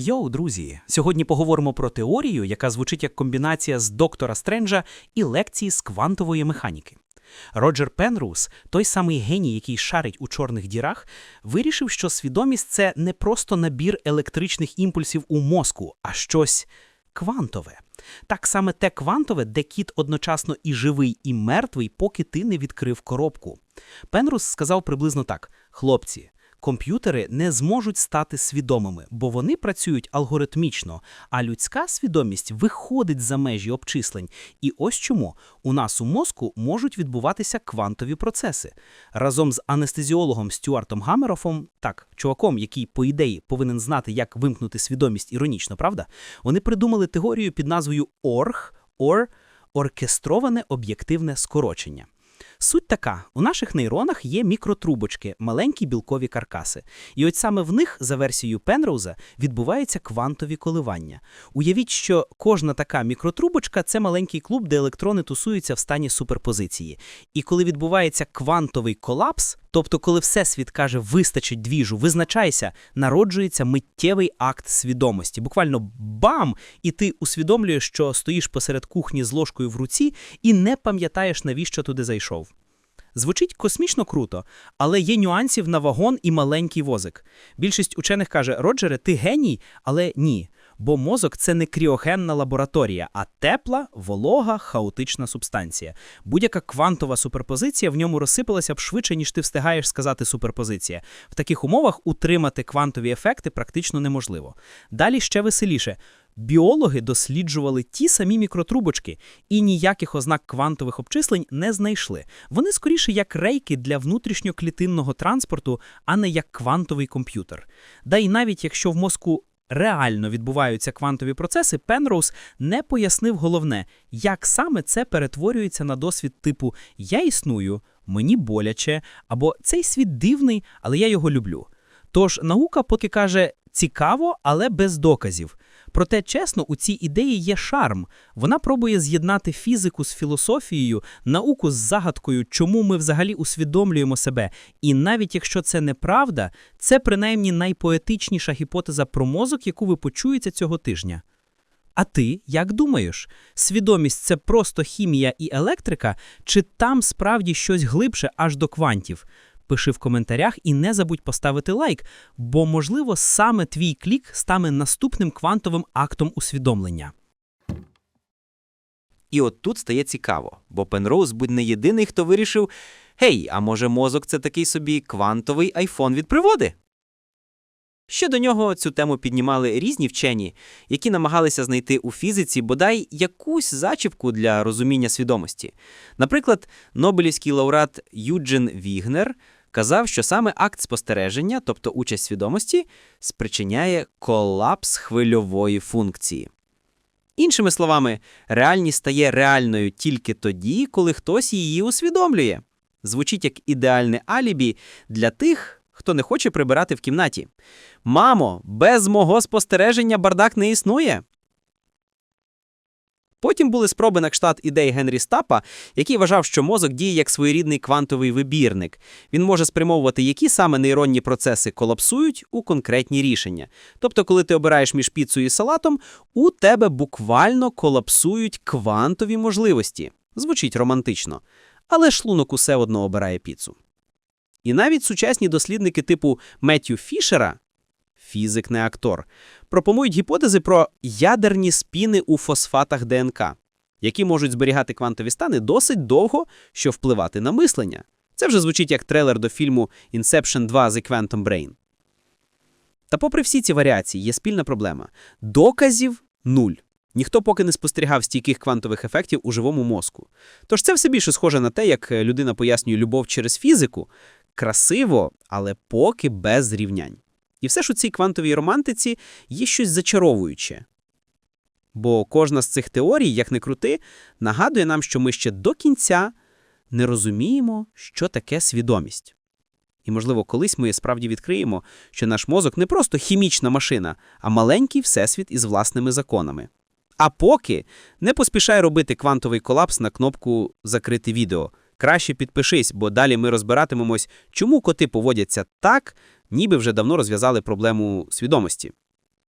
Йоу, друзі! Сьогодні поговоримо про теорію, яка звучить як комбінація з доктора Стренджа і лекції з квантової механіки. Роджер Пенроуз, той самий геній, який шарить у чорних дірах, вирішив, що свідомість це не просто набір електричних імпульсів у мозку, а щось квантове. Так саме те квантове, де кіт одночасно і живий, і мертвий, поки ти не відкрив коробку. Пенроуз сказав приблизно так: хлопці. Комп'ютери не зможуть стати свідомими, бо вони працюють алгоритмічно, а людська свідомість виходить за межі обчислень. І ось чому у нас у мозку можуть відбуватися квантові процеси. Разом з анестезіологом Стюартом Гамерофом, так, чуваком, який, по ідеї, повинен знати, як вимкнути свідомість іронічно, правда? Вони придумали теорію під назвою ORG, OR – оркестроване об'єктивне скорочення. Суть така: у наших нейронах є мікротрубочки, маленькі білкові каркаси. І от саме в них, за версією Пенроуза, відбуваються квантові коливання. Уявіть, що кожна така мікротрубочка це маленький клуб, де електрони тусуються в стані суперпозиції. І коли відбувається квантовий колапс, тобто коли всесвіт каже вистачить двіжу, визначайся, народжується миттєвий акт свідомості. Буквально бам! І ти усвідомлюєш, що стоїш посеред кухні з ложкою в руці і не пам'ятаєш, навіщо туди зайшов. Звучить космічно круто, але є нюансів на вагон і маленький возик. Більшість учених каже: Роджере, ти геній, але ні. Бо мозок це не кріогенна лабораторія, а тепла, волога, хаотична субстанція. Будь-яка квантова суперпозиція в ньому розсипалася б швидше, ніж ти встигаєш сказати суперпозиція. В таких умовах утримати квантові ефекти практично неможливо. Далі ще веселіше. Біологи досліджували ті самі мікротрубочки і ніяких ознак квантових обчислень не знайшли. Вони скоріше як рейки для внутрішньоклітинного транспорту, а не як квантовий комп'ютер. Да й навіть якщо в мозку реально відбуваються квантові процеси, Пенроуз не пояснив головне, як саме це перетворюється на досвід типу Я існую, мені боляче, або цей світ дивний, але я його люблю. Тож наука поки каже цікаво, але без доказів. Проте, чесно, у цій ідеї є шарм. Вона пробує з'єднати фізику з філософією, науку з загадкою, чому ми взагалі усвідомлюємо себе. І навіть якщо це неправда, це принаймні найпоетичніша гіпотеза про мозок, яку ви почуєте цього тижня. А ти як думаєш? Свідомість це просто хімія і електрика, чи там справді щось глибше аж до квантів? Пиши в коментарях і не забудь поставити лайк, бо, можливо, саме твій клік стане наступним квантовим актом усвідомлення. І от тут стає цікаво, бо Пенроуз будь не єдиний, хто вирішив: гей, а може мозок це такий собі квантовий айфон від приводи? Ще до нього цю тему піднімали різні вчені, які намагалися знайти у фізиці бодай якусь зачіпку для розуміння свідомості. Наприклад, Нобелівський лауреат Юджин Вігнер казав, що саме акт спостереження, тобто участь свідомості, спричиняє колапс хвильової функції. Іншими словами, реальність стає реальною тільки тоді, коли хтось її усвідомлює. Звучить як ідеальне алібі для тих, хто не хоче прибирати в кімнаті. Мамо, без мого спостереження бардак не існує. Потім були спроби на кшталт ідей Генрі Стапа, який вважав, що мозок діє як своєрідний квантовий вибірник. Він може спрямовувати, які саме нейронні процеси колапсують у конкретні рішення. Тобто, коли ти обираєш між піцею і салатом, у тебе буквально колапсують квантові можливості. Звучить романтично. Але шлунок усе одно обирає піцу. І навіть сучасні дослідники типу Меттю Фішера, фізик не актор, пропонують гіпотези про ядерні спіни у фосфатах ДНК, які можуть зберігати квантові стани досить довго, що впливати на мислення. Це вже звучить як трейлер до фільму Inception 2 The Quantum Brain. Та попри всі ці варіації, є спільна проблема. Доказів нуль. Ніхто поки не спостерігав стійких квантових ефектів у живому мозку. Тож це все більше схоже на те, як людина пояснює любов через фізику. Красиво, але поки без зрівнянь. І все ж у цій квантовій романтиці є щось зачаровуюче. Бо кожна з цих теорій, як не крути, нагадує нам, що ми ще до кінця не розуміємо, що таке свідомість. І, можливо, колись ми справді відкриємо, що наш мозок не просто хімічна машина, а маленький всесвіт із власними законами. А поки не поспішай робити квантовий колапс на кнопку Закрити відео. Краще підпишись, бо далі ми розбиратимемось, чому коти поводяться так, ніби вже давно розв'язали проблему свідомості.